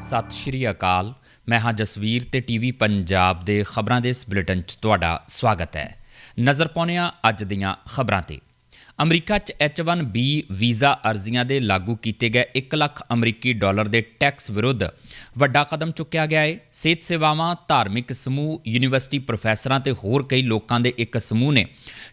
ਸਤਿ ਸ਼੍ਰੀ ਅਕਾਲ। ਮੈਂ ਹਾਂ ਜਸਵੀਰ ਤੇ ਟੀਵੀ ਪੰਜਾਬ ਦੇ ਖਬਰਾਂ ਦੇ ਇਸ ਬੁਲੇਟਿਨ 'ਚ ਤੁਹਾਡਾ ਸਵਾਗਤ ਹੈ। ਨਜ਼ਰ ਪਾਉਂਦੇ ਹਾਂ ਅੱਜ ਦੀਆਂ ਖਬਰਾਂ ਤੇ। ਅਮਰੀਕਾ 'ਚ H1B ਵੀਜ਼ਾ ਅਰਜ਼ੀਆਂ ਦੇ ਲਾਗੂ ਕੀਤੇ ਗਏ 1 ਲੱਖ ਅਮਰੀਕੀ ਡਾਲਰ ਦੇ ਟੈਕਸ ਵਿਰੁੱਧ ਵੱਡਾ ਕਦਮ ਚੁੱਕਿਆ ਗਿਆ ਹੈ ਸਿਹਤ ਸੇਵਾਵਾਂ, ਧਾਰਮਿਕ ਸਮੂਹ, ਯੂਨੀਵਰਸਿਟੀ ਪ੍ਰੋਫੈਸਰਾਂ ਤੇ ਹੋਰ ਕਈ ਲੋਕਾਂ ਦੇ ਇੱਕ ਸਮੂਹ ਨੇ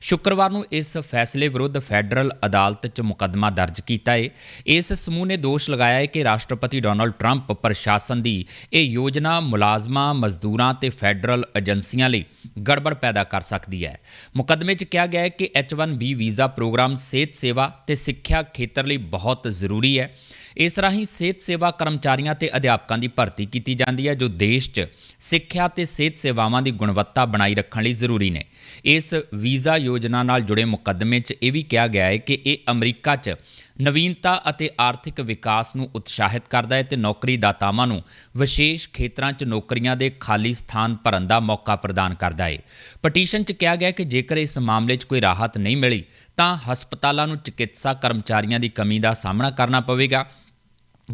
ਸ਼ੁੱਕਰਵਾਰ ਨੂੰ ਇਸ ਫੈਸਲੇ ਵਿਰੁੱਧ ਫੈਡਰਲ ਅਦਾਲਤ 'ਚ ਮੁਕੱਦਮਾ ਦਰਜ ਕੀਤਾ ਹੈ ਇਸ ਸਮੂਹ ਨੇ ਦੋਸ਼ ਲਗਾਇਆ ਹੈ ਕਿ ਰਾਸ਼ਟਰਪਤੀ ਡੋਨਲਡ ਟਰੰਪ ਪ੍ਰਸ਼ਾਸਨ ਦੀ ਇਹ ਯੋਜਨਾ ਮੁਲਾਜ਼ਮਾਂ, ਮਜ਼ਦੂਰਾਂ ਤੇ ਫੈਡਰਲ ਏਜੰਸੀਆਂ ਲਈ ਗੜਬੜ ਪੈਦਾ ਕਰ ਸਕਦੀ ਹੈ। ਮੁਕੱਦਮੇ 'ਚ ਕਿਹਾ ਗਿਆ ਹੈ ਕਿ H1B ਵੀਜ਼ਾ ਪ੍ਰੋਗਰਾਮ ਸਿਹਤ ਸੇਵਾ ਤੇ ਸਿੱਖਿਆ ਖੇਤਰ ਲਈ ਬਹੁਤ ਜ਼ਰੂਰੀ ਹੈ। ਇਸ ਰਾਹੀਂ ਸਿਹਤ ਸੇਵਾ ਕਰਮਚਾਰੀਆਂ ਤੇ ਅਧਿਆਪਕਾਂ ਦੀ ਭਰਤੀ ਕੀਤੀ ਜਾਂਦੀ ਹੈ, ਜੋ ਦੇਸ਼ 'ਚ ਸਿੱਖਿਆ ਤੇ ਸਿਹਤ ਸੇਵਾਵਾਂ ਦੀ ਗੁਣਵੱਤਾ ਬਣਾਈ ਰੱਖਣ ਲਈ ਜ਼ਰੂਰੀ ਨੇ। ਇਸ ਵੀਜ਼ਾ ਯੋਜਨਾ ਨਾਲ ਜੁੜੇ ਮੁਕੱਦਮੇ 'ਚ ਇਹ ਵੀ ਕਿਹਾ ਗਿਆ ਹੈ ਕਿ ਇਹ ਅਮਰੀਕਾ 'ਚ ਨਵੀਨਤਾ ਅਤੇ ਆਰਥਿਕ ਵਿਕਾਸ ਨੂੰ ਉਤਸ਼ਾਹਿਤ ਕਰਦਾ ਹੈ ਤੇ ਨੌਕਰੀ ਦਾਤਾਵਾਂ ਨੂੰ ਵਿਸ਼ੇਸ਼ ਖੇਤਰਾਂ 'ਚ ਨੌਕਰੀਆਂ ਦੇ ਖਾਲੀ ਸਥਾਨ ਭਰਨ ਦਾ ਮੌਕਾ ਪ੍ਰਦਾਨ ਕਰਦਾ ਹੈ। ਪਟੀਸ਼ਨ 'ਚ ਕਿਹਾ ਗਿਆ ਕਿ ਜੇਕਰ ਇਸ ਮਾਮਲੇ 'ਚ ਕੋਈ ਰਾਹਤ ਨਹੀਂ ਮਿਲੀ, ਤਾਂ ਹਸਪਤਾਲਾਂ ਨੂੰ ਚਿਕਿਤਸਾ ਕਰਮਚਾਰੀਆਂ ਦੀ ਕਮੀ ਦਾ ਸਾਹਮਣਾ ਕਰਨਾ ਪਵੇਗਾ।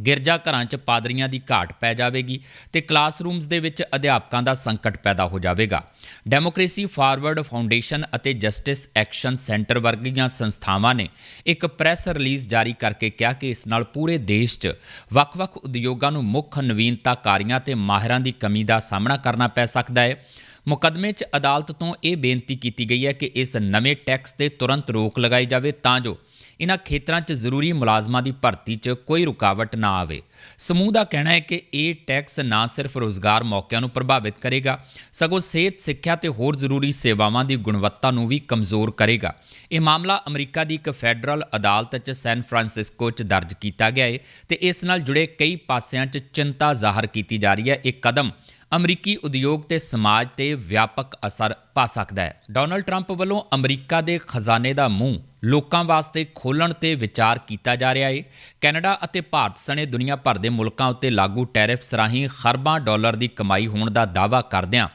ਗਿਰਜਾ ਘਰਾਂ 'ਚ ਪਾਦਰੀਆਂ ਦੀ ਘਾਟ ਪੈ ਜਾਵੇਗੀ ਤੇ ਕਲਾਸਰੂਮਸ ਦੇ ਵਿੱਚ ਅਧਿਆਪਕਾਂ ਦਾ ਸੰਕਟ ਪੈਦਾ ਹੋ ਜਾਵੇਗਾ। ਡੈਮੋਕ੍ਰੇਸੀ ਫਾਰਵਰਡ ਫਾਊਂਡੇਸ਼ਨ ਅਤੇ ਜਸਟਿਸ ਐਕਸ਼ਨ ਸੈਂਟਰ ਵਰਗੀਆਂ ਸੰਸਥਾਵਾਂ ਨੇ ਇੱਕ ਪ੍ਰੈਸ ਰਿਲੀਜ਼ ਜਾਰੀ ਕਰਕੇ ਕਿਹਾ ਕਿ ਇਸ ਨਾਲ ਪੂਰੇ ਦੇਸ਼ 'ਚ ਵੱਖ-ਵੱਖ ਉਦਯੋਗਾਂ ਨੂੰ ਮੁੱਖ ਨਵੀਨਤਾਕਾਰੀਆਂ ਤੇ ਮਾਹਿਰਾਂ ਦੀ ਕਮੀ ਦਾ ਸਾਹਮਣਾ ਕਰਨਾ ਪੈ ਸਕਦਾ ਹੈ। ਮੁਕੱਦਮੇ 'ਚ ਅਦਾਲਤ ਤੋਂ ਇਹ ਬੇਨਤੀ ਕੀਤੀ ਗਈ ਹੈ ਕਿ ਇਸ ਨਵੇਂ ਟੈਕਸ ਤੇ ਤੁਰੰਤ ਰੋਕ ਲਗਾਈ ਜਾਵੇ ਤਾਂ ਜੋ ਇਨ੍ਹਾਂ ਖੇਤਰਾਂ 'ਚ ਜ਼ਰੂਰੀ ਮੁਲਾਜ਼ਮਾਂ ਦੀ ਭਰਤੀ 'ਚ ਕੋਈ ਰੁਕਾਵਟ ਨਾ ਆਵੇ। ਸਮੂਹ ਦਾ ਕਹਿਣਾ ਹੈ ਕਿ ਇਹ ਟੈਕਸ ਨਾ ਸਿਰਫ ਰੋਜ਼ਗਾਰ ਮੌਕਿਆਂ ਨੂੰ ਪ੍ਰਭਾਵਿਤ ਕਰੇਗਾ, ਸਗੋਂ ਸਿਹਤ, ਸਿੱਖਿਆ ਤੇ ਹੋਰ ਜ਼ਰੂਰੀ ਸੇਵਾਵਾਂ ਦੀ ਗੁਣਵੱਤਾ ਨੂੰ ਵੀ ਕਮਜ਼ੋਰ ਕਰੇਗਾ। ਇਹ ਮਾਮਲਾ ਅਮਰੀਕਾ ਦੀ ਇੱਕ ਫੈਡਰਲ ਅਦਾਲਤ 'ਚ ਸੈਨ ਫਰਾਂਸਿਸਕੋ 'ਚ ਦਰਜ ਕੀਤਾ ਗਿਆ ਹੈ ਤੇ ਇਸ ਨਾਲ ਜੁੜੇ ਕਈ ਪਾਸਿਆਂ 'ਚ ਚਿੰਤਾ ਜ਼ਾਹਰ ਕੀਤੀ ਜਾ ਰਹੀ ਹੈ। ਇਹ ਕਦਮ ਅਮਰੀਕੀ ਉਦਯੋਗ ਤੇ ਸਮਾਜ ਤੇ ਵਿਆਪਕ ਅਸਰ ਪਾ ਸਕਦਾ ਹੈ। ਡੋਨਲਡ ਟਰੰਪ ਵੱਲੋਂ ਅਮਰੀਕਾ ਦੇ ਖਜ਼ਾਨੇ ਦਾ ਮੂੰਹ ਲੋਕਾਂ ਵਾਸਤੇ ਖੋਲਣ ਤੇ ਵਿਚਾਰ ਕੀਤਾ ਜਾ ਰਿਹਾ ਹੈ ਕੈਨੇਡਾ ਅਤੇ ਭਾਰਤ ਸਣੇ ਦੁਨੀਆ ਭਰ ਦੇ ਮੁਲਕਾਂ ਉੱਤੇ ਲਾਗੂ ਟੈਰਿਫਸ ਰਾਹੀਂ ਖਰਬਾਂ ਡਾਲਰ ਦੀ ਕਮਾਈ ਹੋਣ ਦਾ ਦਾਅਵਾ ਕਰਦਿਆਂ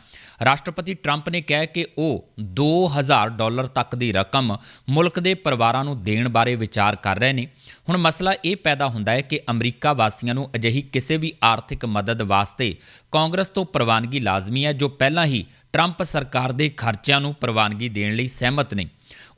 ਰਾਸ਼ਟਰਪਤੀ ਟਰੰਪ ਨੇ ਕਿਹਾ ਕਿ ਉਹ 2000 ਡਾਲਰ ਤੱਕ ਦੀ ਰਕਮ ਮੁਲਕ ਦੇ ਪਰਿਵਾਰਾਂ ਨੂੰ ਦੇਣ ਬਾਰੇ ਵਿਚਾਰ ਕਰ ਰਹੇ ਨੇ। ਹੁਣ ਮਸਲਾ ਇਹ ਪੈਦਾ ਹੁੰਦਾ ਹੈ ਕਿ ਅਮਰੀਕਾ ਵਾਸੀਆਂ ਨੂੰ ਅਜਿਹੀ ਕਿਸੇ ਵੀ ਆਰਥਿਕ ਮਦਦ ਵਾਸਤੇ ਕਾਂਗਰਸ ਤੋਂ ਪ੍ਰਵਾਨਗੀ ਲਾਜ਼ਮੀ ਹੈ, ਜੋ ਪਹਿਲਾਂ ਹੀ ਟਰੰਪ ਸਰਕਾਰ ਦੇ ਖਰਚਿਆਂ ਨੂੰ ਪ੍ਰਵਾਨਗੀ ਦੇਣ ਲਈ ਸਹਿਮਤ ਨਹੀਂ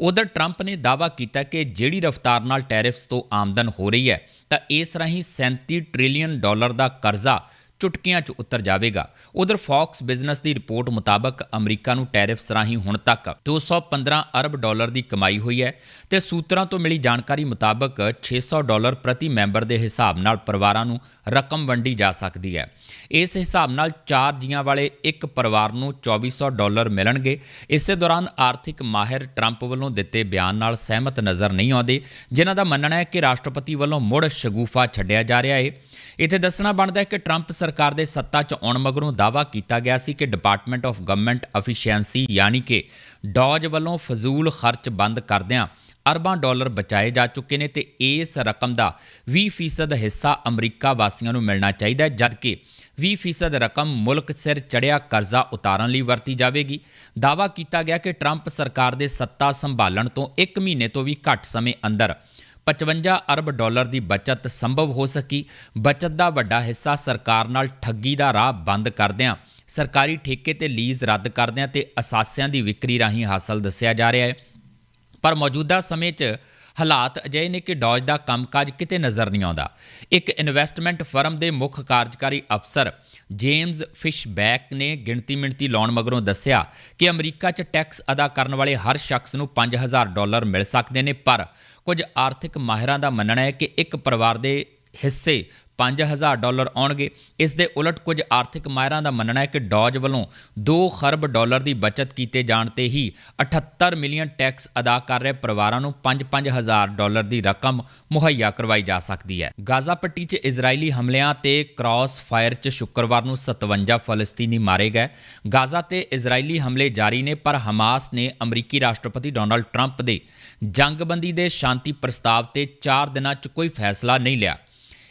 ਉਧਰ ਟਰੰਪ ਨੇ ਦਾਅਵਾ ਕੀਤਾ ਕਿ ਜਿਹੜੀ ਰਫ਼ਤਾਰ ਨਾਲ ਟੈਰਿਫਸ ਤੋਂ ਆਮਦਨ ਹੋ ਰਹੀ ਹੈ, ਤਾਂ ਇਸ ਰਾਹੀਂ 37 ਟ੍ਰਿਲੀਅਨ ਡਾਲਰ ਦਾ ਕਰਜ਼ਾ ਚੁਟਕੀਆਂ 'ਚ ਉਤਰ ਜਾਵੇਗਾ। ਉਧਰ ਫੌਕਸ ਬਿਜ਼ਨਸ ਦੀ ਰਿਪੋਰਟ ਮੁਤਾਬਕ ਅਮਰੀਕਾ ਨੂੰ ਟੈਰਿਫਸ ਰਾਹੀਂ ਹੁਣ ਤੱਕ 215 ਅਰਬ ਡਾਲਰ ਦੀ ਕਮਾਈ ਹੋਈ ਹੈ ਤੇ ਸੂਤਰਾਂ ਤੋਂ ਮਿਲੀ ਜਾਣਕਾਰੀ ਮੁਤਾਬਕ 600 ਡਾਲਰ ਪ੍ਰਤੀ ਮੈਂਬਰ ਦੇ ਹਿਸਾਬ ਨਾਲ ਪਰਿਵਾਰਾਂ ਨੂੰ ਰਕਮ ਵੰਡੀ ਜਾ ਸਕਦੀ ਹੈ। ਇਸ ਹਿਸਾਬ ਨਾਲ 4 ਜੀਆਂ ਵਾਲੇ ਇੱਕ ਪਰਿਵਾਰ ਨੂੰ 2400 ਡਾਲਰ ਮਿਲਣਗੇ। ਇਸੇ ਦੌਰਾਨ ਆਰਥਿਕ ਮਾਹਿਰ ਟਰੰਪ ਵੱਲੋਂ ਦਿੱਤੇ ਬਿਆਨ ਨਾਲ ਸਹਿਮਤ ਨਜ਼ਰ ਨਹੀਂ ਆਉਂਦੇ, ਜਿਨ੍ਹਾਂ ਦਾ ਮੰਨਣਾ ਹੈ ਕਿ ਰਾਸ਼ਟਰਪਤੀ ਵੱਲੋਂ ਮੁੜ ਸ਼ਗੂਫਾ ਛੱਡਿਆ ਜਾ ਰਿਹਾ ਹੈ। ਇੱਥੇ ਦੱਸਣਾ ਬਣਦਾ ਹੈ ਕਿ ਟਰੰਪ ਸਰਕਾਰ ਦੇ ਸੱਤਾ 'ਚ ਆਉਣ ਮਗਰੋਂ ਦਾਅਵਾ ਕੀਤਾ ਗਿਆ ਸੀ ਕਿ ਡਿਪਾਰਟਮੈਂਟ ਆਫ ਗਵਰਨਮੈਂਟ ਐਫੀਸ਼ੀਐਂਸੀ ਯਾਨੀ ਕਿ ਡੌਜ ਵੱਲੋਂ ਫਜ਼ੂਲ ਖਰਚ ਬੰਦ ਕਰਦਿਆਂ ਅਰਬਾਂ ਡਾਲਰ ਬਚਾਏ ਜਾ ਚੁੱਕੇ ਨੇ ਤੇ ਇਸ ਰਕਮ ਦਾ 20% ਹਿੱਸਾ ਅਮਰੀਕਾ ਵਾਸੀਆਂ ਨੂੰ ਮਿਲਣਾ ਚਾਹੀਦਾ ਹੈ, ਜਦਕਿ 20% ਰਕਮ ਮੁਲਕ ਸਿਰ ਚੜਿਆ ਕਰਜ਼ਾ ਉਤਾਰਨ ਲਈ ਵਰਤੀ ਜਾਵੇਗੀ। ਦਾਅਵਾ ਕੀਤਾ ਗਿਆ ਕਿ ਟਰੰਪ ਸਰਕਾਰ ਦੇ ਸੱਤਾ ਸੰਭਾਲਣ ਤੋਂ 1 ਮਹੀਨੇ ਤੋਂ ਵੀ ਘੱਟ ਸਮੇਂ ਅੰਦਰ 55 ਅਰਬ ਡਾਲਰ ਦੀ ਬਚਤ ਸੰਭਵ ਹੋ ਸਕੀ। ਬਚਤ ਦਾ ਵੱਡਾ ਹਿੱਸਾ ਸਰਕਾਰ ਨਾਲ ਠੱਗੀ ਦਾ ਰਾਹ ਬੰਦ ਕਰਦਿਆਂ, ਸਰਕਾਰੀ ਠੇਕੇ ਤੇ ਲੀਜ਼ ਰੱਦ ਕਰਦਿਆਂ ਤੇ ਅਸਾਸਿਆਂ ਦੀ ਵਿਕਰੀ ਰਾਹੀਂ ਹਾਸਲ ਦੱਸਿਆ ਜਾ ਰਿਹਾ ਹੈ। ਪਰ ਮੌਜੂਦਾ ਸਮੇਂ 'ਚ ਹਾਲਾਤ ਅਜਿਹੇ ਨੇ ਕਿ ਡੌਜ ਦਾ ਕੰਮਕਾਜ ਕਿਤੇ ਨਜ਼ਰ ਨਹੀਂ ਆਉਂਦਾ। ਇੱਕ ਇਨਵੈਸਟਮੈਂਟ ਫਰਮ ਦੇ ਮੁੱਖ ਕਾਰਜਕਾਰੀ ਅਫਸਰ ਜੇਮਸ ਫਿਸ਼ਬੈਕ ਨੇ ਗਿਣਤੀ ਮਿਣਤੀ ਲਾਉਣ ਮਗਰੋਂ ਦੱਸਿਆ ਕਿ ਅਮਰੀਕਾ 'ਚ ਟੈਕਸ ਅਦਾ ਕਰਨ ਵਾਲੇ ਹਰ ਸ਼ਖਸ ਨੂੰ 5000 ਡਾਲਰ ਮਿਲ ਸਕਦੇ ਨੇ, ਪਰ ਕੁਝ ਆਰਥਿਕ ਮਾਹਿਰਾਂ ਦਾ ਮੰਨਣਾ ਹੈ ਕਿ ਇੱਕ ਪਰਿਵਾਰ ਦੇ ਹਿੱਸੇ 5000 ਡਾਲਰ ਆਉਣਗੇ। ਇਸ ਦੇ ਉਲਟ ਕੁਝ ਆਰਥਿਕ ਮਾਹਿਰਾਂ ਦਾ ਮੰਨਣਾ ਹੈ ਕਿ ਡੌਜ ਵੱਲੋਂ 2 ਖਰਬ ਡਾਲਰ ਦੀ ਬਚਤ ਕੀਤੇ ਜਾਣ ਤੇ ਹੀ 78 ਮਿਲੀਅਨ ਟੈਕਸ ਅਦਾ ਕਰ ਰਹੇ ਪਰਿਵਾਰਾਂ ਨੂੰ 5-5000 ਡਾਲਰ ਦੀ ਰਕਮ ਮੁਹੱਈਆ ਕਰਵਾਈ ਜਾ ਸਕਦੀ ਹੈ। ਗਾਜ਼ਾ ਪੱਟੀ 'ਚ ਇਜ਼ਰਾਈਲੀ ਹਮਲਿਆਂ ਤੇ ਕ੍ਰਾਸ ਫਾਇਰ 'ਚ ਸ਼ੁੱਕਰਵਾਰ ਨੂੰ 57 ਫਲਸਤੀਨੀ ਮਾਰੇ ਗਏ। ਗਾਜ਼ਾ ਤੇ ਇਜ਼ਰਾਈਲੀ ਹਮਲੇ ਜਾਰੀ ਨੇ, ਪਰ ਹਮਾਸ ਨੇ ਅਮਰੀਕੀ ਰਾਸ਼ਟਰਪਤੀ ਡੋਨਾਲਡ ਟਰੰਪ ਦੇ ਜੰਗਬੰਦੀ ਦੇ ਸ਼ਾਂਤੀ ਪ੍ਰਸਤਾਵ ਤੇ 4 ਦਿਨਾਂ 'ਚ ਕੋਈ ਫੈਸਲਾ ਨਹੀਂ ਲਿਆ।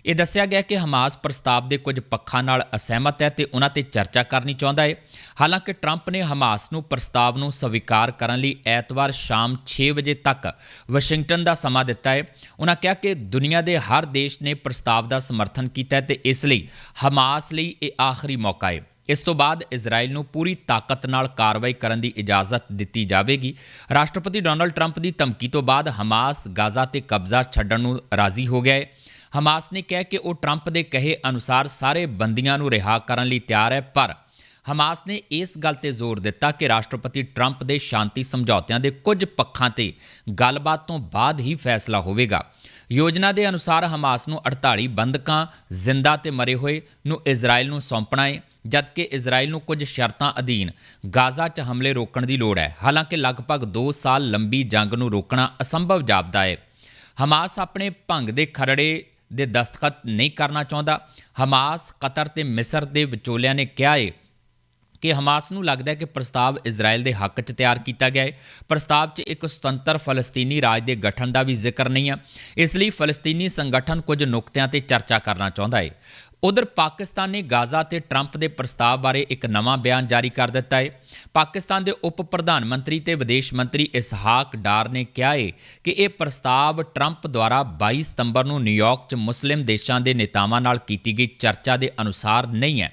ਇਹ ਦੱਸਿਆ ਗਿਆ ਕਿ ਹਮਾਸ ਪ੍ਰਸਤਾਵ ਦੇ ਕੁਝ ਪੱਖਾਂ ਨਾਲ ਅਸਹਿਮਤ ਹੈ ਤੇ ਉਹਨਾਂ ਤੇ ਚਰਚਾ ਕਰਨੀ ਚਾਹੁੰਦਾ ਹੈ। ਹਾਲਾਂਕਿ ਟਰੰਪ ਨੇ ਹਮਾਸ ਨੂੰ ਪ੍ਰਸਤਾਵ ਨੂੰ ਸਵੀਕਾਰ ਕਰਨ ਲਈ ਐਤਵਾਰ ਸ਼ਾਮ 6 ਵਜੇ ਤੱਕ ਵਾਸ਼ਿੰਗਟਨ ਦਾ ਸਮਾਂ ਦਿੱਤਾ ਹੈ। ਉਹਨਾਂ ਕਿਹਾ ਕਿ ਦੁਨੀਆ ਦੇ ਹਰ ਦੇਸ਼ ਨੇ ਪ੍ਰਸਤਾਵ ਦਾ ਸਮਰਥਨ ਕੀਤਾ ਹੈ ਤੇ ਇਸ ਲਈ ਹਮਾਸ ਲਈ ਇਹ ਆਖਰੀ ਮੌਕਾ ਹੈ। ਇਸ ਤੋਂ ਬਾਅਦ ਇਜ਼ਰਾਈਲ ਨੂੰ ਪੂਰੀ ਤਾਕਤ ਨਾਲ ਕਾਰਵਾਈ ਕਰਨ ਦੀ ਇਜਾਜ਼ਤ ਦਿੱਤੀ ਜਾਵੇਗੀ। ਰਾਸ਼ਟਰਪਤੀ ਡੋਨਲਡ ਟਰੰਪ ਦੀ ਧਮਕੀ ਤੋਂ ਬਾਅਦ ਹਮਾਸ ਗਾਜ਼ਾ ਤੇ ਕਬਜ਼ਾ ਛੱਡਣ ਨੂੰ ਰਾਜ਼ੀ ਹੋ ਗਿਆ ਹੈ। ਹਮਾਸ ਨੇ ਕਿਹਾ ਕਿ ਉਹ ਟਰੰਪ ਦੇ ਕਹੇ ਅਨੁਸਾਰ ਸਾਰੇ ਬੰਦੀਆਂ ਨੂੰ ਰਿਹਾ ਕਰਨ ਲਈ ਤਿਆਰ ਹੈ, ਪਰ ਹਮਾਸ ਨੇ ਇਸ ਗੱਲ ਤੇ ਜ਼ੋਰ ਦਿੱਤਾ ਕਿ ਰਾਸ਼ਟਰਪਤੀ ਟਰੰਪ ਦੇ ਸ਼ਾਂਤੀ ਸਮਝੌਤਿਆਂ ਦੇ ਕੁਝ ਪੱਖਾਂ ਤੇ ਗੱਲਬਾਤ ਤੋਂ ਬਾਅਦ ਹੀ ਫੈਸਲਾ ਹੋਵੇਗਾ। ਯੋਜਨਾ ਦੇ ਅਨੁਸਾਰ ਹਮਾਸ ਨੂੰ 48 ਬੰਦਕਾਂ ਜ਼ਿੰਦਾ ਤੇ ਮਰੇ ਹੋਏ ਨੂੰ ਇਜ਼ਰਾਈਲ ਨੂੰ ਸੌਂਪਣਾ ਹੈ। ਜਦਕਿ ਇਜ਼ਰਾਈਲ ਨੂੰ ਕੁਝ ਸ਼ਰਤਾਂ ਅਧੀਨ ਗਾਜ਼ਾ 'ਚ ਹਮਲੇ ਰੋਕਣ ਦੀ ਲੋੜ ਹੈ। ਹਾਲਾਂਕਿ ਲਗਭਗ 2 ਸਾਲ ਲੰਬੀ ਜੰਗ ਨੂੰ ਰੋਕਣਾ ਅਸੰਭਵ ਜਾਪਦਾ ਹੈ। ਹਮਾਸ ਆਪਣੇ ਭੰਗ ਦੇ ਖਰੜੇ ਦੇ ਦਸਤਖਤ ਨਹੀਂ ਕਰਨਾ ਚਾਹੁੰਦਾ। ਹਮਾਸ, ਕਤਰ ਤੇ ਮਿਸਰ ਦੇ ਵਿਚੋਲਿਆਂ ਨੇ ਕਿਹਾ ਹੈ ਕਿ ਹਮਾਸ ਨੂੰ ਲੱਗਦਾ ਹੈ ਕਿ ਪ੍ਰਸਤਾਵ ਇਜ਼ਰਾਈਲ ਦੇ ਹੱਕ 'ਚ ਤਿਆਰ ਕੀਤਾ ਗਿਆ ਹੈ ਪ੍ਰਸਤਾਵ 'ਚ ਇੱਕ ਸੁਤੰਤਰ ਫਲਸਤੀਨੀ ਰਾਜ ਦੇ ਗਠਨ ਦਾ ਵੀ ਜ਼ਿਕਰ ਨਹੀਂ ਹੈ ਇਸ ਲਈ ਫਲਸਤੀਨੀ ਸੰਗਠਨ ਕੁਝ ਨੁਕਤਿਆਂ ਤੇ ਚਰਚਾ ਕਰਨਾ ਚਾਹੁੰਦਾ ਹੈ ਉਧਰ ਪਾਕਿਸਤਾਨ ਨੇ ਗਾਜ਼ਾ ਤੇ ਟਰੰਪ ਦੇ ਪ੍ਰਸਤਾਵ ਬਾਰੇ ਇੱਕ ਨਵਾਂ ਬਿਆਨ ਜਾਰੀ ਕਰ ਦਿੱਤਾ ਹੈ। ਪਾਕਿਸਤਾਨ ਦੇ ਉਪ ਪ੍ਰਧਾਨ ਮੰਤਰੀ ਤੇ ਵਿਦੇਸ਼ ਮੰਤਰੀ ਇਸਹਾਕ ਡਾਰ ਨੇ ਕਿਹਾ ਹੈ ਕਿ ਇਹ ਪ੍ਰਸਤਾਵ ਟਰੰਪ ਦੁਆਰਾ 22 ਸਤੰਬਰ ਨੂੰ ਨਿਊਯਾਰਕ 'ਚ ਮੁਸਲਿਮ ਦੇਸ਼ਾਂ ਦੇ ਨੇਤਾਵਾਂ ਨਾਲ ਕੀਤੀ ਗਈ ਚਰਚਾ ਦੇ ਅਨੁਸਾਰ ਨਹੀਂ ਹੈ।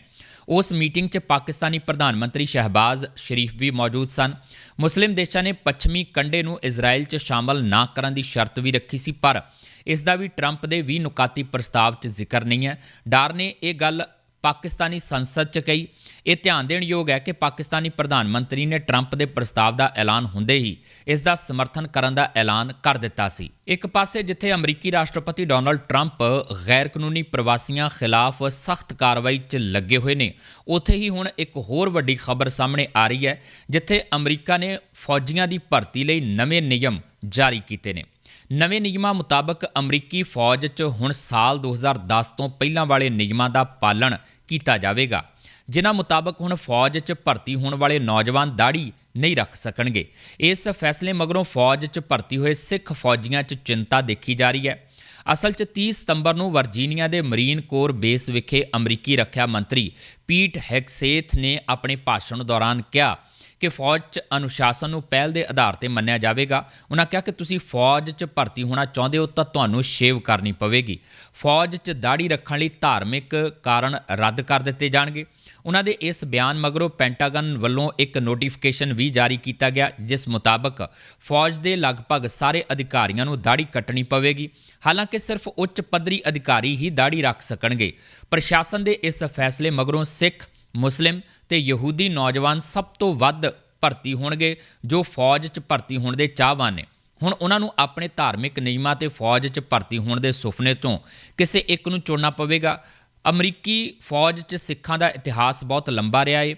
ਉਸ ਮੀਟਿੰਗ 'ਚ ਪਾਕਿਸਤਾਨੀ ਪ੍ਰਧਾਨ ਮੰਤਰੀ ਸ਼ਹਿਬਾਜ਼ ਸ਼ਰੀਫ ਵੀ ਮੌਜੂਦ ਸਨ। ਮੁਸਲਿਮ ਦੇਸ਼ਾਂ ਨੇ ਪੱਛਮੀ ਕੰਢੇ ਨੂੰ ਇਜ਼ਰਾਈਲ 'ਚ ਸ਼ਾਮਲ ਨਾ ਕਰਨ ਦੀ ਸ਼ਰਤ ਵੀ ਰੱਖੀ ਸੀ, ਪਰ ਇਸ ਦਾ ਵੀ ਟਰੰਪ ਦੇ 20 ਨੁਕਾਤੀ ਪ੍ਰਸਤਾਵ 'ਚ ਜ਼ਿਕਰ ਨਹੀਂ ਹੈ। ਡਾਰ ਨੇ ਇਹ ਗੱਲ ਪਾਕਿਸਤਾਨੀ ਸੰਸਦ 'ਚ ਕਹੀ। ਇਹ ਧਿਆਨ ਦੇਣ ਯੋਗ ਹੈ ਕਿ ਪਾਕਿਸਤਾਨੀ ਪ੍ਰਧਾਨ ਮੰਤਰੀ ਨੇ ਟਰੰਪ ਦੇ ਪ੍ਰਸਤਾਵ ਦਾ ਐਲਾਨ ਹੁੰਦੇ ਹੀ ਇਸ ਦਾ ਸਮਰਥਨ ਕਰਨ ਦਾ ਐਲਾਨ ਕਰ ਦਿੱਤਾ ਸੀ। ਇੱਕ ਪਾਸੇ ਜਿੱਥੇ ਅਮਰੀਕੀ ਰਾਸ਼ਟਰਪਤੀ ਡੋਨਲਡ ਟਰੰਪ ਗੈਰ ਕਾਨੂੰਨੀ ਪ੍ਰਵਾਸੀਆਂ ਖਿਲਾਫ ਸਖਤ ਕਾਰਵਾਈ 'ਚ ਲੱਗੇ ਹੋਏ ਨੇ, ਉੱਥੇ ਹੀ ਹੁਣ ਇੱਕ ਹੋਰ ਵੱਡੀ ਖਬਰ ਸਾਹਮਣੇ ਆ ਰਹੀ ਹੈ, ਜਿੱਥੇ ਅਮਰੀਕਾ ਨੇ ਫੌਜੀਆਂ ਦੀ ਭਰਤੀ ਲਈ ਨਵੇਂ ਨਿਯਮ ਜਾਰੀ ਕੀਤੇ ਨੇ। ਨਵੇਂ ਨਿਯਮਾਂ ਮੁਤਾਬਕ ਅਮਰੀਕੀ ਫੌਜ 'ਚ ਹੁਣ ਸਾਲ 2010 ਤੋਂ ਪਹਿਲਾਂ ਵਾਲੇ ਨਿਯਮਾਂ ਦਾ ਪਾਲਣ ਕੀਤਾ ਜਾਵੇਗਾ। ਜਿਨ੍ਹਾਂ ਮੁਤਾਬਕ ਹੁਣ ਫੌਜ 'ਚ ਭਰਤੀ ਹੋਣ ਵਾਲੇ ਨੌਜਵਾਨ ਦਾੜੀ ਨਹੀਂ ਰੱਖ ਸਕਣਗੇ। ਇਸ ਫੈਸਲੇ ਮਗਰੋਂ ਫੌਜ 'ਚ ਭਰਤੀ ਹੋਏ ਸਿੱਖ ਫੌਜੀਆਂ 'ਚ ਚਿੰਤਾ ਦੇਖੀ ਜਾ ਰਹੀ ਹੈ। ਅਸਲ 'ਚ 30 ਸਤੰਬਰ ਨੂੰ ਵਰਜੀਨੀਆ ਦੇ ਮਰੀਨ ਕੋਰ ਬੇਸ ਵਿਖੇ ਅਮਰੀਕੀ ਰੱਖਿਆ ਮੰਤਰੀ ਪੀਟ ਹੈਕਸੇਥ ਨੇ ਆਪਣੇ ਭਾਸ਼ਣ ਦੌਰਾਨ ਕਿਹਾ ਕਿ ਫੌਜ 'ਚ ਅਨੁਸ਼ਾਸਨ ਨੂੰ ਪਹਿਲ ਦੇ ਆਧਾਰ ਤੇ ਮੰਨਿਆ ਜਾਵੇਗਾ। ਉਹਨਾਂ ਕਿਹਾ ਕਿ ਤੁਸੀਂ ਫੌਜ 'ਚ ਭਰਤੀ ਹੋਣਾ ਚਾਹੁੰਦੇ ਹੋ ਤਾਂ ਤੁਹਾਨੂੰ ਸ਼ੇਵ ਕਰਨੀ ਪਵੇਗੀ। ਫੌਜ 'ਚ ਦਾੜੀ ਰੱਖਣ ਲਈ ਧਾਰਮਿਕ ਕਾਰਨ ਰੱਦ ਕਰ ਦਿੱਤੇ ਜਾਣਗੇ। ਉਹਨਾਂ ਦੇ ਇਸ ਬਿਆਨ ਮਗਰੋਂ ਪੈਂਟਾਗਨ ਵੱਲੋਂ ਇੱਕ ਨੋਟੀਫਿਕੇਸ਼ਨ ਵੀ ਜਾਰੀ ਕੀਤਾ ਗਿਆ, ਜਿਸ ਮੁਤਾਬਕ ਫੌਜ ਦੇ ਲਗਭਗ ਸਾਰੇ ਅਧਿਕਾਰੀਆਂ ਨੂੰ ਦਾੜੀ ਕੱਟਣੀ ਪਵੇਗੀ। ਹਾਲਾਂਕਿ ਸਿਰਫ ਉੱਚ ਪੱਧਰੀ ਅਧਿਕਾਰੀ ਹੀ ਦਾੜੀ ਰੱਖ ਸਕਣਗੇ। ਪ੍ਰਸ਼ਾਸਨ ਦੇ ਇਸ ਫੈਸਲੇ ਮਗਰੋਂ ਸਿੱਖ, ਮੁਸਲਿਮ ਤੇ ਯਹੂਦੀ ਨੌਜਵਾਨ ਸਭ ਤੋਂ ਵੱਧ ਭਰਤੀ ਹੋਣਗੇ, ਜੋ ਫੌਜ 'ਚ ਭਰਤੀ ਹੋਣ ਦੇ ਚਾਹਵਾਨ ਨੇ। ਹੁਣ ਉਹਨਾਂ ਨੂੰ ਆਪਣੇ ਧਾਰਮਿਕ ਨਿਯਮਾਂ ਤੇ ਫੌਜ 'ਚ ਭਰਤੀ ਹੋਣ ਦੇ ਸੁਪਨੇ ਤੋਂ ਕਿਸੇ ਇੱਕ ਨੂੰ ਚੁਣਨਾ ਪਵੇਗਾ। ਅਮਰੀਕੀ ਫੌਜ 'ਚ ਸਿੱਖਾਂ ਦਾ ਇਤਿਹਾਸ ਬਹੁਤ ਲੰਬਾ ਰਿਹਾ ਹੈ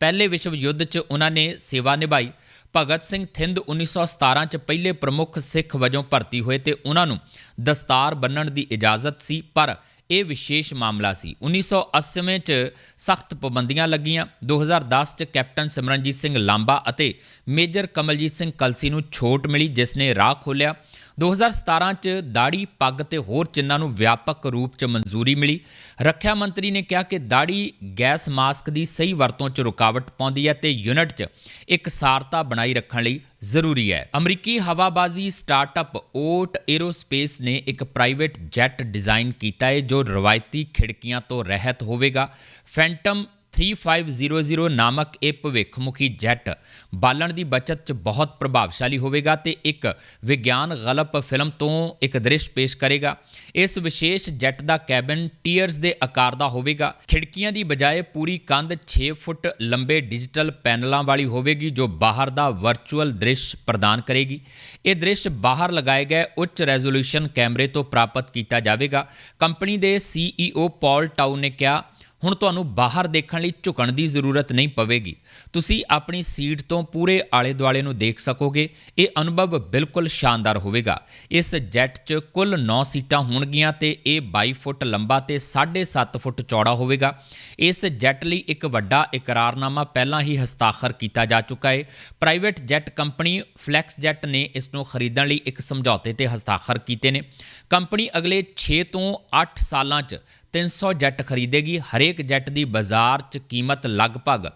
ਪਹਿਲੇ ਵਿਸ਼ਵ ਯੁੱਧ 'ਚ ਉਹਨਾਂ ਨੇ ਸੇਵਾ ਨਿਭਾਈ। ਭਗਤ ਸਿੰਘ ਥਿੰਦ 1917 'ਚ ਪਹਿਲੇ ਪ੍ਰਮੁੱਖ ਸਿੱਖ ਵਜੋਂ ਭਰਤੀ ਹੋਏ ਤੇ ਉਹਨਾਂ ਨੂੰ ਦਸਤਾਰ ਬੰਨਣ ਦੀ ਇਜਾਜ਼ਤ ਸੀ, ਪਰ ਇਹ ਵਿਸ਼ੇਸ਼ ਮਾਮਲਾ ਸੀ। 1980 ਚ ਸਖਤ ਪਾਬੰਦੀਆਂ ਲੱਗੀਆਂ। 2010 ਚ ਕੈਪਟਨ ਸਿਮਰਨਜੀਤ ਸਿੰਘ ਲਾਂਬਾ ਅਤੇ ਮੇਜਰ ਕਮਲਜੀਤ ਸਿੰਘ ਕਲਸੀ ਨੂੰ ਛੋਟ ਮਿਲੀ, ਜਿਸ ਨੇ ਰਾਹ ਖੋਲ੍ਹਿਆ। 2017 ਚ ਦਾੜੀ ਪੱਗ ਤੇ ਹੋਰ ਚਿੰਨਾਂ ਨੂੰ ਵਿਆਪਕ ਰੂਪ ਚ ਮਨਜ਼ੂਰੀ ਮਿਲੀ। ਰੱਖਿਆ ਮੰਤਰੀ ਨੇ ਕਿਹਾ ਕਿ ਦਾੜੀ ਗੈਸ ਮਾਸਕ ਦੀ ਸਹੀ ਵਰਤੋਂ ਚ ਰੁਕਾਵਟ ਪਾਉਂਦੀ ਹੈ ਤੇ ਯੂਨਿਟ ਚ ਇੱਕ ਸਾਰਤਾ ਬਣਾਈ ਰੱਖਣ ਲਈ ਜ਼ਰੂਰੀ ਹੈ। ਅਮਰੀਕੀ ਹਵਾਬਾਜ਼ੀ ਸਟਾਰਟਅਪ ਓਟ 에ਰੋਸਪੇਸ ਨੇ ਇੱਕ ਪ੍ਰਾਈਵੇਟ ਜੈਟ ਡਿਜ਼ਾਈਨ ਕੀਤਾ ਹੈ ਜੋ ਰਵਾਇਤੀ ਖਿੜਕੀਆਂ ਤੋਂ ਰਹਿਤ ਹੋਵੇਗਾ। ਫੈਂਟਮ 3500 ਨਾਮਕ ਇਹ ਭਵਿੱਖਮੁਖੀ ਜੈਟ ਬਾਲਣ ਦੀ ਬਚਤ 'ਚ ਬਹੁਤ ਪ੍ਰਭਾਵਸ਼ਾਲੀ ਹੋਵੇਗਾ ਤੇ ਇੱਕ ਵਿਗਿਆਨ ਗਲਪ ਫਿਲਮ ਤੋਂ ਇੱਕ ਦ੍ਰਿਸ਼ ਪੇਸ਼ ਕਰੇਗਾ। ਇਸ ਵਿਸ਼ੇਸ਼ ਜੈਟ ਦਾ ਕੈਬਨ ਟੀਅਰਸ ਦੇ ਆਕਾਰ ਦਾ ਹੋਵੇਗਾ। ਖਿੜਕੀਆਂ ਦੀ ਬਜਾਏ ਪੂਰੀ ਕੰਧ 6 ਫੁੱਟ ਲੰਬੇ ਡਿਜੀਟਲ ਪੈਨਲਾਂ ਵਾਲੀ ਹੋਵੇਗੀ, ਜੋ ਬਾਹਰ ਦਾ ਵਰਚੁਅਲ ਦ੍ਰਿਸ਼ ਪ੍ਰਦਾਨ ਕਰੇਗੀ। ਇਹ ਦ੍ਰਿਸ਼ ਬਾਹਰ ਲਗਾਏ ਗਏ ਉੱਚ ਰੈਜ਼ੋਲੂਸ਼ਨ ਕੈਮਰੇ ਤੋਂ ਪ੍ਰਾਪਤ ਕੀਤਾ ਜਾਵੇਗਾ। ਕੰਪਨੀ ਦੇ ਸੀਈਓ ਪਾਲ ਟਾਊ ਨੇ ਕਿਹਾ ਹੁਣ ਤੁਹਾਨੂੰ ਬਾਹਰ ਦੇਖਣ ਲਈ ਝੁਕਣ ਦੀ ਜ਼ਰੂਰਤ ਨਹੀਂ ਪਵੇਗੀ। ਤੁਸੀਂ ਆਪਣੀ ਸੀਟ ਤੋਂ ਪੂਰੇ ਆਲੇ ਦੁਆਲੇ ਨੂੰ ਦੇਖ ਸਕੋਗੇ। ਇਹ ਅਨੁਭਵ ਬਿਲਕੁਲ ਸ਼ਾਨਦਾਰ ਹੋਵੇਗਾ। ਇਸ ਜੈਟ 'ਚ ਕੁੱਲ 9 ਸੀਟਾਂ ਹੋਣਗੀਆਂ ਤੇ ਇਹ 22 ਫੁੱਟ ਲੰਬਾ ਤੇ 7.5 ਫੁੱਟ ਚੌੜਾ ਹੋਵੇਗਾ। ਇਸ ਜੈਟ ਲਈ ਇੱਕ ਵੱਡਾ ਇਕਰਾਰਨਾਮਾ ਪਹਿਲਾਂ ਹੀ ਹਸਤਾਖਰ ਕੀਤਾ ਜਾ ਚੁੱਕਾ ਹੈ private jet company Flexjet ਨੇ ਇਸ ਨੂੰ ਖਰੀਦਣ ਲਈ ਇੱਕ ਸਮਝੌਤੇ ਤੇ ਹਸਤਾਖਰ ਕੀਤੇ ਨੇ। ਕੰਪਨੀ ਅਗਲੇ 6 ਤੋਂ 8 ਸਾਲਾਂ 'ਚ 300 ਜੈਟ ਖਰੀਦੇਗੀ। ਹਰੇਕ ਜੈਟ ਦੀ ਬਾਜ਼ਾਰ 'ਚ ਕੀਮਤ ਲਗਭਗ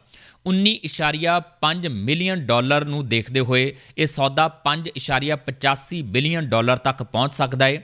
19.5 ਮਿਲੀਅਨ ਡਾਲਰ ਨੂੰ ਦੇਖਦੇ ਹੋਏ ਇਹ ਸੌਦਾ 5.85 ਬਿਲੀਅਨ ਡਾਲਰ ਤੱਕ ਪਹੁੰਚ ਸਕਦਾ ਹੈ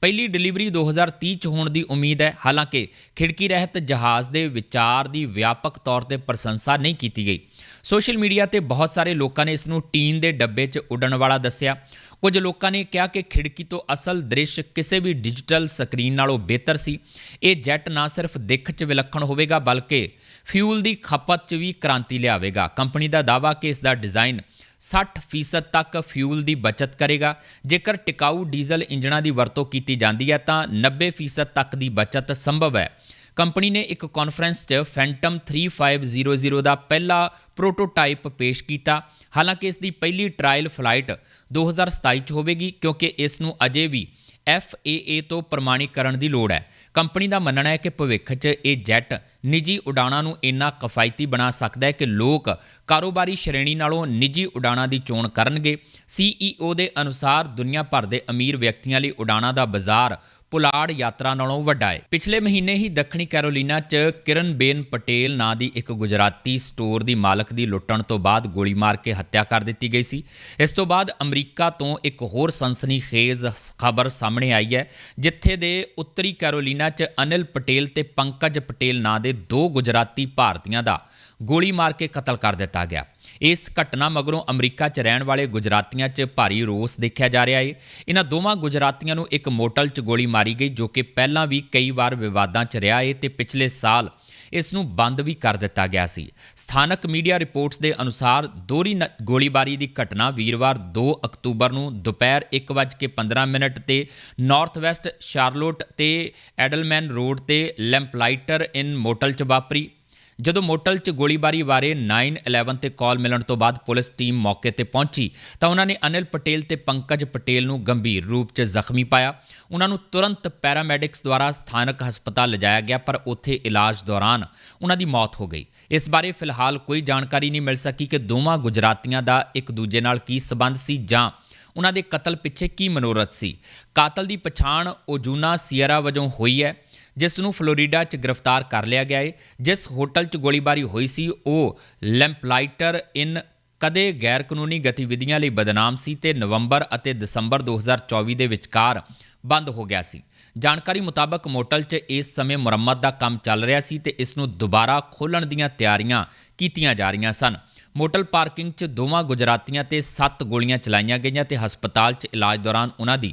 ਪਹਿਲੀ ਡਿਲੀਵਰੀ 2030 ਚ ਹੋਣ ਦੀ ਉਮੀਦ ਹੈ। ਹਾਲਾਂਕਿ ਖਿੜਕੀ ਰਹਿਤ ਜਹਾਜ਼ ਦੇ ਵਿਚਾਰ ਦੀ ਵਿਆਪਕ ਤੌਰ ਤੇ ਪ੍ਰਸ਼ੰਸਾ ਨਹੀਂ ਕੀਤੀ ਗਈ। ਸੋਸ਼ਲ ਮੀਡੀਆ ਤੇ ਬਹੁਤ ਸਾਰੇ ਲੋਕਾਂ ਨੇ ਇਸ ਨੂੰ ਟੀਨ ਦੇ ਡੱਬੇ 'ਚ ਉੱਡਣ ਵਾਲਾ ਦੱਸਿਆ। ਕੁਝ ਲੋਕਾਂ ਨੇ ਕਿਹਾ ਕਿ ਖਿੜਕੀ ਤੋਂ ਅਸਲ ਦ੍ਰਿਸ਼ ਕਿਸੇ ਵੀ ਡਿਜੀਟਲ ਸਕਰੀਨ ਨਾਲੋਂ ਬਿਹਤਰ ਸੀ। ਇਹ ਜੈਟ ਨਾ ਸਿਰਫ ਦਿੱਖ 'ਚ ਵਿਲੱਖਣ ਹੋਵੇਗਾ, ਬਲਕਿ ਫਿਊਲ ਦੀ ਖਪਤ 'ਚ ਵੀ ਕ੍ਰਾਂਤੀ ਲਿਆਵੇਗਾ। ਕੰਪਨੀ ਦਾ ਦਾਅਵਾ ਕਿ ਇਸ ਦਾ ਡਿਜ਼ਾਈਨ 60% ਤੱਕ ਫਿਊਲ ਦੀ ਬਚਤ ਕਰੇਗਾ। ਜੇਕਰ ਟਿਕਾਊ ਡੀਜ਼ਲ ਇੰਜਣਾਂ ਦੀ ਵਰਤੋਂ ਕੀਤੀ ਜਾਂਦੀ ਹੈ, ਤਾਂ 90% ਤੱਕ ਦੀ ਬਚਤ ਸੰਭਵ ਹੈ। ਕੰਪਨੀ ਨੇ ਇੱਕ ਕਾਨਫਰੰਸ 'ਚ ਫੈਂਟਮ 3500 ਦਾ ਪਹਿਲਾ ਪ੍ਰੋਟੋਟਾਈਪ ਪੇਸ਼ ਕੀਤਾ। ਹਾਲਾਂਕਿ ਇਸ ਦੀ ਪਹਿਲੀ ਟ੍ਰਾਇਲ ਫਲਾਈਟ 2027 'ਚ ਹੋਵੇਗੀ, ਕਿਉਂਕਿ ਇਸ ਨੂੰ ਅਜੇ ਵੀ FAA ਤੋਂ ਪ੍ਰਮਾਣੀਕਰਨ ਦੀ ਲੋੜ ਹੈ। ਕੰਪਨੀ ਦਾ ਮੰਨਣਾ ਹੈ ਕਿ ਭਵਿੱਖ 'ਚ ਇਹ ਜੈਟ ਨਿੱਜੀ ਉਡਾਣਾਂ ਨੂੰ ਇੰਨਾ ਕਿਫਾਇਤੀ ਬਣਾ ਸਕਦਾ ਹੈ ਕਿ ਲੋਕ ਕਾਰੋਬਾਰੀ ਸ਼੍ਰੇਣੀ ਨਾਲੋਂ ਨਿੱਜੀ ਉਡਾਣਾਂ ਦੀ ਚੋਣ ਕਰਨਗੇ। CEO ਦੇ ਅਨੁਸਾਰ ਦੁਨੀਆ ਭਰ ਦੇ ਅਮੀਰ ਵਿਅਕਤੀਆਂ ਲਈ ਉਡਾਣਾਂ ਦਾ ਬਾਜ਼ਾਰ ਪੁਲਾੜ ਯਾਤਰਾ ਨਾਲੋਂ ਵੱਡਾ ਹੈ ਪਿਛਲੇ ਮਹੀਨੇ ਹੀ ਦੱਖਣੀ ਕੈਰੋਲੀਨਾ 'ਚ ਕਿਰਨਬੇਨ ਪਟੇਲ ਨਾਂ ਦੀ ਇੱਕ ਗੁਜਰਾਤੀ ਸਟੋਰ ਦੀ ਮਾਲਕ ਦੀ ਲੁੱਟਣ ਤੋਂ ਬਾਅਦ ਗੋਲੀ ਮਾਰ ਕੇ ਹੱਤਿਆ ਕਰ ਦਿੱਤੀ ਗਈ ਸੀ। ਇਸ ਤੋਂ ਬਾਅਦ ਅਮਰੀਕਾ ਤੋਂ ਇੱਕ ਹੋਰ ਸਨਸਨੀਖੇਜ਼ ਖਬਰ ਸਾਹਮਣੇ ਆਈ ਹੈ, ਜਿੱਥੇ ਦੇ ਉੱਤਰੀ ਕੈਰੋਲੀਨਾ 'ਚ ਅਨਿਲ ਪਟੇਲ ਤੇ ਪੰਕਜ ਪਟੇਲ ਨਾਂ ਦੇ ਦੋ ਗੁਜਰਾਤੀ ਭਾਰਤੀਆਂ ਦਾ ਗੋਲੀ ਮਾਰ ਕੇ ਕਤਲ ਕਰ ਦਿੱਤਾ ਗਿਆ। ਇਸ ਘਟਨਾ ਮਗਰੋਂ ਅਮਰੀਕਾ 'ਚ ਰਹਿਣ ਵਾਲੇ ਗੁਜਰਾਤੀਆਂ 'ਚ ਭਾਰੀ ਰੋਸ ਦੇਖਿਆ ਜਾ ਰਿਹਾ ਏ। ਇਹਨਾਂ ਦੋਵਾਂ ਗੁਜਰਾਤੀਆਂ ਨੂੰ ਇੱਕ ਮੋਟਲ 'ਚ ਗੋਲੀ ਮਾਰੀ ਗਈ, ਜੋ ਕਿ ਪਹਿਲਾਂ ਵੀ ਕਈ ਵਾਰ ਵਿਵਾਦਾਂ 'ਚ ਰਿਹਾ ਏ ਤੇ ਪਿਛਲੇ ਸਾਲ ਇਸ ਨੂੰ ਬੰਦ ਵੀ ਕਰ ਦਿੱਤਾ ਗਿਆ ਸੀ। ਸਥਾਨਕ ਮੀਡੀਆ ਰਿਪੋਰਟਸ ਦੇ ਅਨੁਸਾਰ ਦੋਹਰੀ ਨ- ਗੋਲੀਬਾਰੀ ਦੀ ਘਟਨਾ ਵੀਰਵਾਰ 2 ਅਕਤੂਬਰ ਨੂੰ ਦੁਪਹਿਰ 1:15 ਮਿੰਟ ਤੇ ਨਾਰਥ ਵੈਸਟ ਸ਼ਾਰਲੋਟ ਤੇ ਐਡਲਮੈਨ ਰੋਡ ਤੇ ਲੈਂਪਲਾਈਟਰ ਇਨ ਮੋਟਲ 'ਚ ਵਾਪਰੀ। ਜਦੋਂ ਮੋਟਲ 'ਚ ਗੋਲੀਬਾਰੀ ਬਾਰੇ 911 ਤੇ ਕਾਲ ਮਿਲਣ ਤੋਂ ਬਾਅਦ ਪੁਲਿਸ ਟੀਮ ਮੌਕੇ ਤੇ ਪਹੁੰਚੀ, ਤਾਂ ਉਹਨਾਂ ਨੇ ਅਨਿਲ ਪਟੇਲ ਤੇ ਪੰਕਜ ਪਟੇਲ ਨੂੰ ਗੰਭੀਰ ਰੂਪ 'ਚ ਜ਼ਖਮੀ ਪਾਇਆ। ਉਹਨਾਂ ਨੂੰ ਤੁਰੰਤ ਪੈਰਾਮੈਡਿਕਸ ਦੁਆਰਾ ਸਥਾਨਕ ਹਸਪਤਾਲ ਲਿਜਾਇਆ ਗਿਆ, ਪਰ ਉੱਥੇ ਇਲਾਜ ਦੌਰਾਨ ਉਹਨਾਂ ਦੀ ਮੌਤ ਹੋ ਗਈ। ਇਸ ਬਾਰੇ ਫਿਲਹਾਲ ਕੋਈ ਜਾਣਕਾਰੀ ਨਹੀਂ ਮਿਲ ਸਕੀ ਕਿ ਦੋਵਾਂ ਗੁਜਰਾਤੀਆਂ ਦਾ ਇੱਕ ਦੂਜੇ ਨਾਲ ਕੀ ਸਬੰਧ ਸੀ ਜਾਂ ਉਹਨਾਂ ਦੇ ਕਤਲ ਪਿੱਛੇ ਕੀ ਮਨੋਰਥ ਸੀ। ਕਾਤਲ ਦੀ ਪਛਾਣ ਓਜੂਨਾ ਸੀਅਰਾ ਵਜੋਂ ਹੋਈ ਹੈ। ਜਿਸ ਨੂੰ ਫਲੋਰੀਡਾ 'ਚ ਗ੍ਰਿਫਤਾਰ ਕਰ ਲਿਆ ਗਿਆ ਹੈ ਜਿਸ ਹੋਟਲ 'ਚ ਗੋਲੀਬਾਰੀ ਹੋਈ ਸੀ, ਉਹ ਲੈਂਪਲਾਈਟਰ ਇਨ ਕਦੇ ਗੈਰ ਕਾਨੂੰਨੀ ਗਤੀਵਿਧੀਆਂ ਲਈ ਬਦਨਾਮ ਸੀ ਤੇ ਨਵੰਬਰ ਅਤੇ ਦਸੰਬਰ 2024 ਦੇ ਵਿਚਕਾਰ ਬੰਦ ਹੋ ਗਿਆ ਸੀ। ਜਾਣਕਾਰੀ ਮੁਤਾਬਕ ਮੋਟਲ 'ਚ ਇਸ ਸਮੇਂ ਮੁਰੰਮਤ ਦਾ ਕੰਮ ਚੱਲ ਰਿਹਾ ਸੀ ਤੇ ਇਸ ਨੂੰ ਦੁਬਾਰਾ ਖੋਲ੍ਹਣ ਦੀਆਂ ਤਿਆਰੀਆਂ ਕੀਤੀਆਂ ਜਾ ਰਹੀਆਂ ਸਨ। ਮੋਟਲ ਪਾਰਕਿੰਗ 'ਚ ਦੋਵਾਂ ਗੁਜਰਾਤੀਆਂ ਤੇ 7 ਗੋਲੀਆਂ ਚਲਾਈਆਂ ਗਈਆਂ ਤੇ ਹਸਪਤਾਲ 'ਚ ਇਲਾਜ ਦੌਰਾਨ ਉਹਨਾਂ ਦੀ